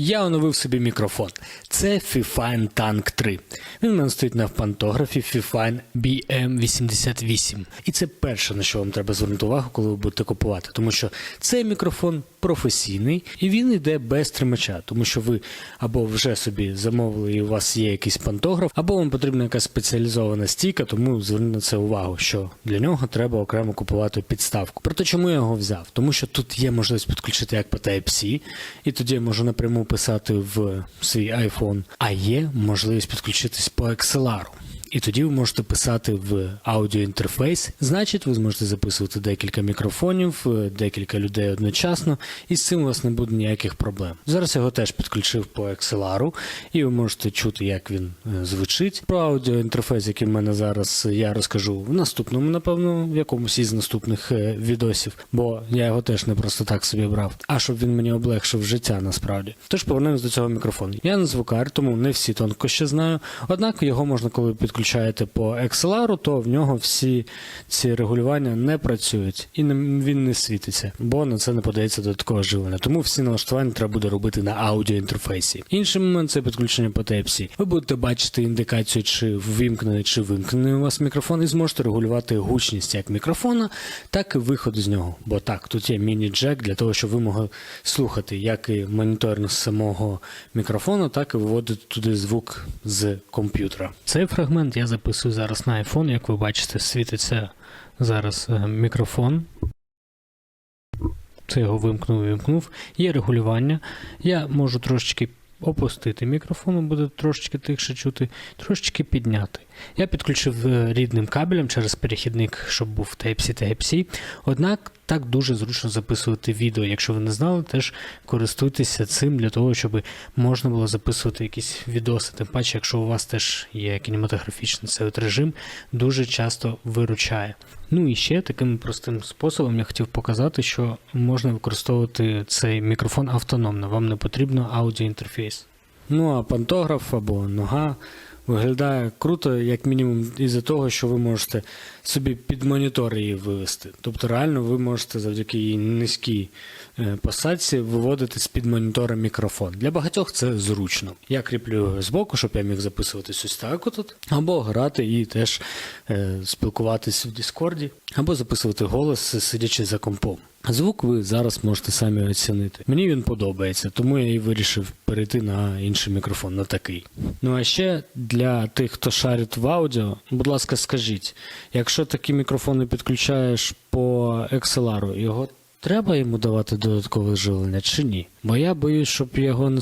Я оновив собі мікрофон. Це Fifine Tank 3. Він у мене стоїть на пантографі Fifine BM88. І це перше, на що вам треба звернути увагу, коли ви будете купувати. Тому що цей мікрофон професійний і він йде без тримача, тому що ви або вже собі замовили і у вас є якийсь пантограф, або вам потрібна якась спеціалізована стійка, тому зверніть на це увагу, що для нього треба окремо купувати підставку. Проте чому я його взяв? Тому що тут є можливість підключити як по Type-C, і тоді я можу напряму писати в свій iPhone, а є можливість підключитись по XLR. І тоді ви можете писати в аудіоінтерфейс. Значить, ви зможете записувати декілька мікрофонів, е, декілька людей одночасно, і з цим у вас не буде ніяких проблем. Зараз його теж підключив по XLR, і ви можете чути, як він е, звучить. Про аудіоінтерфейс, який в мене зараз, я розкажу в наступному, напевно, в якомусь із наступних е, відосів, бо я його теж не просто так собі брав, а щоб він мені облегшив життя насправді. Тож повернемось до цього мікрофону. Я не звукар, тому не всі тонкощі знаю. Однак його можна, коли підключаєте по XLR, то в нього всі ці регулювання не працюють і він не світиться, бо на це не подається додаткове живлення. Тому всі налаштування треба буде робити на аудіоінтерфейсі. Інший момент це підключення по Type-C. Ви будете бачити індикацію, чи ввімкнений, чи вимкнений у вас мікрофон, і зможете регулювати гучність як мікрофона, так і виходу з нього. Бо так, тут є міні-джек для того, щоб ви могли слухати як і моніторинг самого мікрофону, так і виводити туди звук з комп'ютера. Цей фрагмент я записую зараз на iPhone. Як ви бачите, світиться зараз е, мікрофон. Це його вимкнув, вимкнув. Є регулювання. Я можу трошечки опустити мікрофон, буде трошечки тихше чути, трошечки підняти. Я підключив е, рідним кабелем через перехідник, щоб був Type-C Type-C. Однак так дуже зручно записувати відео. Якщо ви не знали, теж користуйтеся цим для того, щоб можна було записувати якісь відоси. Тим паче, якщо у вас теж є кінематографічний цей от режим, дуже часто виручає. Ну і ще таким простим способом я хотів показати, що можна використовувати цей мікрофон автономно. Вам не потрібно аудіоінтерфейс. Ну а пантограф або нога виглядає круто, як мінімум, із-за того, що ви можете собі під монітор її вивести. Тобто, реально, ви можете завдяки її низькій е, посадці виводити з-під монітора мікрофон. Для багатьох це зручно. Я кріплю збоку, щоб я міг записуватись ось так отут, або грати і теж е, спілкуватись в Діскорді, або записувати голос, сидячи за компом. Звук ви зараз можете самі оцінити. Мені він подобається, тому я і вирішив перейти на інший мікрофон, на такий. Ну а ще для тих, хто шарить в аудіо, будь ласка, скажіть, якщо такі мікрофони підключаєш по XLR, його треба йому давати додаткове живлення чи ні? Бо я боюсь, щоб його не